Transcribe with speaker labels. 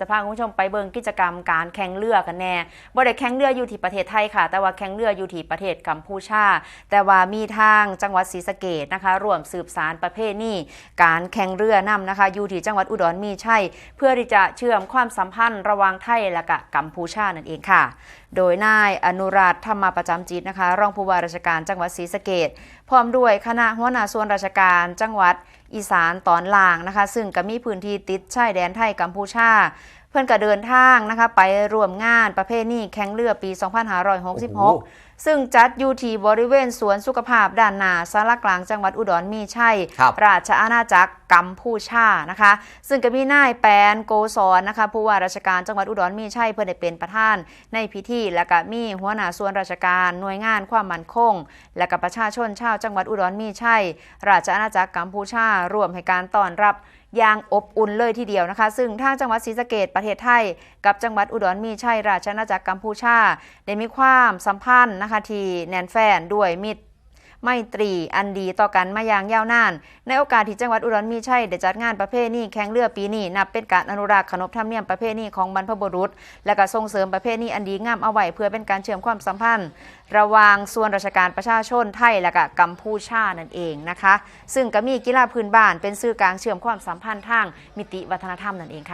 Speaker 1: จะพาคุณผู้ชมไปเบิ่งกิจกรรมการแข่งเรือกันแน่บ่ได้แข่งเรืออยู่ที่ประเทศไทยค่ะ แต่ว่าแข่งเรืออยู่ที่ประเทศกัมพูชา แต่ว่ามีทางจังหวัดศรีสะเกดนะคะร่วมสืบสารประเพณีการแข่งเรือนํนะคะอยู่ที่จังหวัดอุดรมีชัยเพื่อที่จะเชื่อมความสัมพันธ์ระหว่างไทยและก็กัมพูชานั่นเองค่ะ โดยนายอนุราชธรรมประจำจิตนะคะ รองผู้ว่าราชการจังหวัดศรีสะเกดพร้อมด้วยคณะหัวหน้าส่วนราชการจังหวัดอีสานตอนล่างนะคะ ซึ่งก็มีพื้นที่ติดชายแดนไทยกัมพูชา พื่อนก็เดินทางนะคะไปร่วมงานประเพณีแข่งเรือปี 2566 ซึ่งจัดอยู่ที่บริเวณสวนสุขภาพด้านหน้าสารกลางจังหวัดอุดรมีชัย
Speaker 2: ครับ
Speaker 1: ราชอาณาจักรกัมพูชานะคะ ซึ่งก็มีนายแปนโกศรนะคะผู้ว่าราชการจังหวัดอุดรมีชัยเพื่อได้เป็นประธานในพิธี และก็มีหัวหน้าส่วนราชการหน่วยงานความมั่นคง และก็ประชาชนชาวจังหวัดอุดรมีชัย ราชอาณาจักรกัมพูชาร่วมให้การต้อนรับ อย่างอบอุ่นเลยทีเดียวนะคะ ซึ่งทางจังหวัดศรีสะเกดประเทศไทย กับจังหวัดอุดรมีชัยราชอาณาจักรกัมพูชา ได้มีความสัมพันธ์นะคะที่แน่นแฟนด้วยมิตร ไมตรีอันดีต่อกันมาอย่างยาวนาน ในโอกาสที่จังหวัดอุดรมีชัยได้จัดงานประเพณีแข่งเรือปีนี้นับเป็นการอนุรักษ์ขนบธรรมเนียมประเพณีของบรรพบุรุษ และก็ส่งเสริมประเพณีอันดีงามเอาไว้เพื่อเป็นการเชื่อมความสัมพันธ์ ระหว่างส่วนราชการประชาชนไทยและก็กัมพูชานั่นเองนะคะ ซึ่งก็มีกีฬาพื้นบ้านเป็นสื่อกลางเชื่อมความสัมพันธ์ทางมิติวัฒนธรรมนั่นเองค่ะ